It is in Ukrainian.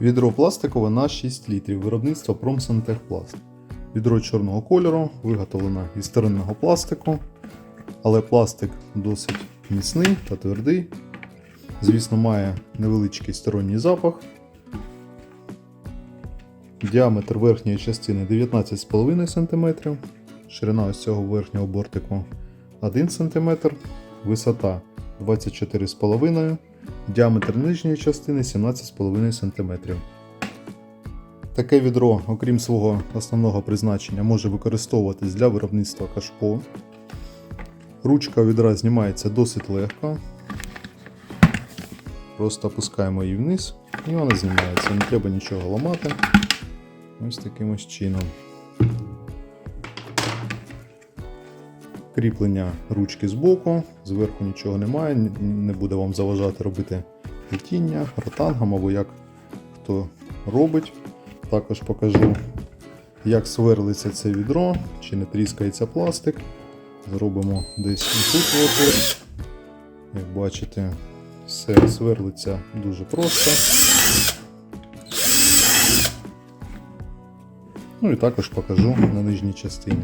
Відро пластикове на 6 літрів. Виробництво Промсантехпласт. Відро чорного кольору, виготовлено із стерильного пластику, але пластик досить міцний та твердий. Звісно, має невеличкий сторонній запах. Діаметр верхньої частини 19,5 см, ширина ось цього верхнього бортику 1 см, висота 24,5 см, діаметр нижньої частини 17,5 см. Таке відро, окрім свого основного призначення, може використовуватись для виробництва кашпо. Ручка відра знімається досить легко. Просто опускаємо її вниз і вона знімається. Не треба нічого ламати. Ось таким ось чином. Кріплення ручки збоку, зверху нічого немає, не буде вам заважати робити плетіння, ротангом або як хто робить. Також покажу, як сверлиться це відро, чи не тріскається пластик. Зробимо десь тут отвір. Як бачите, все сверлиться дуже просто. Ну і також покажу на нижній частині.